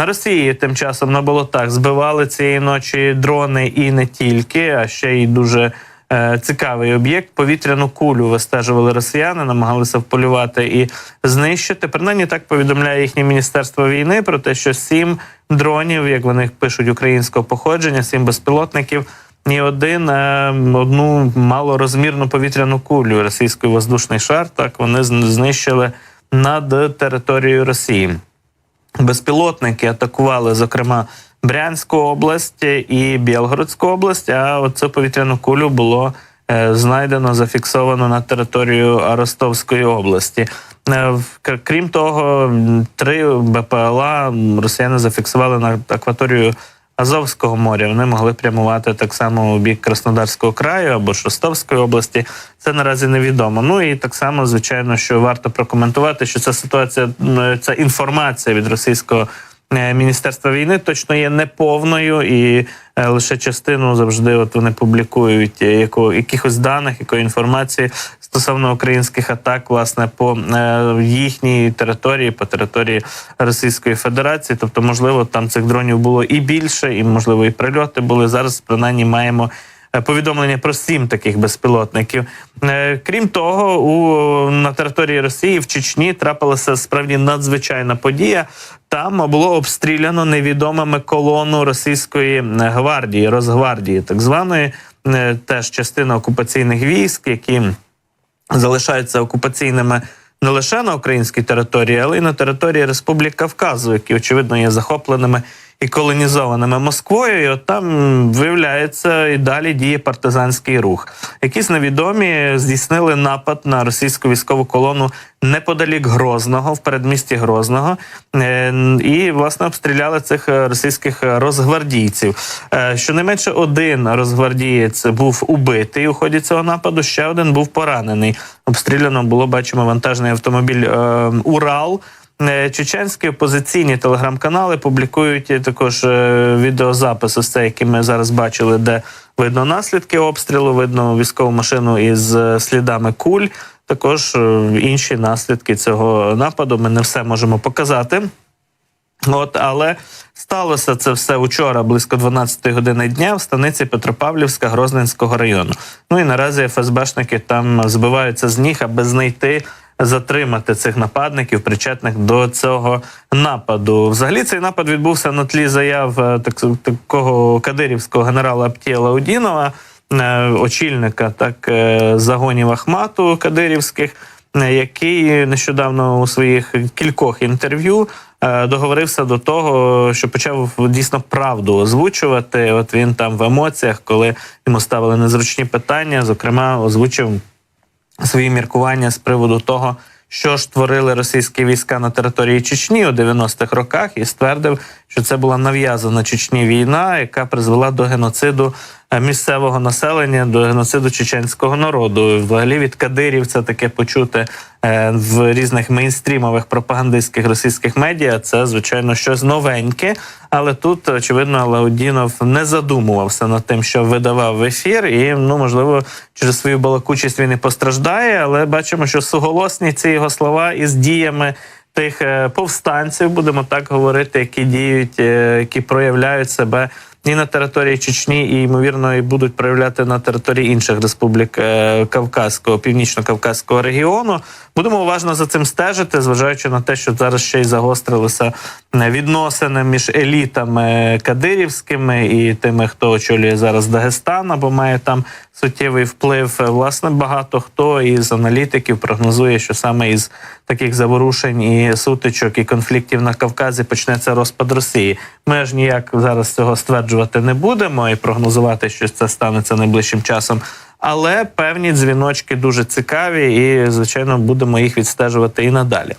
На Росії тим часом на болотах збивали цієї ночі дрони і не тільки, а ще й дуже е, цікавий об'єкт. Повітряну кулю вистежували росіяни, намагалися вполювати і знищити. Принаймні так повідомляє їхнє міністерство війни про те, що сім дронів, як вони пишуть українського походження, сім безпілотників. І один е, одну малорозмірну повітряну кулю російський воздушний шар. Так вони знищили над територією Росії. Безпілотники атакували, зокрема, Брянську область і Білгородську область. А оцю повітряну кулю було е, знайдено, зафіксовано на територію Ростовської області. Е, в- Крім того, три БПЛА росіяни зафіксували на акваторію Азовського моря. Вони могли прямувати так само у бік Краснодарського краю або Шостовської області. Це наразі невідомо. Ну і так само, звичайно, що варто прокоментувати, що ця ситуація, ця інформація від російського. Е, Міністерства війни точно є неповною, і е, лише частину завжди от вони публікують е, яко, якихось даних, якої інформації стосовно українських атак, власне, по їхній території, по території Російської Федерації. Тобто, можливо, там цих дронів було і більше, і можливо, і прильоти були. Зараз принаймні маємо. Е, Повідомлення про сім таких безпілотників. Е, Крім того, у на території Росії в Чечні трапилася справді надзвичайна подія. Там було обстріляно невідомими колону російської е, гвардії, Росгвардії, так званої, теж частина окупаційних військ, які залишаються окупаційними не лише на українській території, але й на території Республік Кавказу, які очевидно є захопленими і колонізованими Москвою. І от там виявляється і далі діє партизанський рух. Якісь невідомі здійснили напад на російську військову колону неподалік Грозного, в передмісті Грозного, е, і власне обстріляли цих російських розгвардійців. Е, Щонайменше один розгвардієць був убитий у ході цього нападу. Ще один був поранений. Обстріляно було бачимо вантажний автомобіль е, Урал. Е, Чеченські опозиційні телеграм-канали публікують е, також е, відеозапис, ось це, який ми зараз бачили, де видно наслідки обстрілу, видно військову машину із слідами куль. Також інші наслідки цього нападу. Ми не все можемо показати. От, але сталося це все учора, близько 12 години дня, в станиці Петропавлівська Грозненського району. Ну і наразі ФСБшники там збиваються з ніг, аби знайти. Затримати цих нападників, причетних до цього нападу. Взагалі цей напад відбувся на тлі заяв е, так, такого кадирівського генерала Аптія Лаудінова, е, очільника так е, загонів Ахмату кадирівських, який нещодавно у своїх кількох інтерв'ю договорився до того, що почав дійсно правду озвучувати. От він там в емоціях, коли йому ставили незручні питання, зокрема, озвучив свої міркування з приводу того, що ж творили російські війська на території Чечні у 90-х роках, і ствердив, що це була нав'язана Чечні війна, яка призвела до геноциду місцевого населення, до геноциду чеченського народу. Взагалі від кадирів це таке почути е, в різних мейнстрімових пропагандистських російських медіа. Це звичайно щось новеньке. Але тут очевидно Лаудінов не задумувався над тим, що видавав в ефір, і ну можливо через свою балакучість він і постраждає. Але бачимо, що суголосні ці його слова із діями тих е, повстанців, будемо так говорити, які діють, е, які проявляють себе. І на території Чечні, і ймовірно, і будуть проявляти на території інших республік е, Кавказського, північно-кавказського регіону. Будемо уважно за цим стежити, зважаючи на те, що зараз ще й загострилися е, відносини між елітами кадирівськими і тими, хто очолює зараз Дагестан або має там суттєвий вплив. Е, Власне, багато хто із аналітиків прогнозує, що саме із таких заворушень і сутичок і конфліктів на Кавказі почнеться розпад Росії. Ми ж ніяк зараз цього стверджувати не будемо і прогнозувати, що це станеться найближчим часом. Але певні дзвіночки дуже цікаві, і звичайно будемо їх відстежувати і надалі.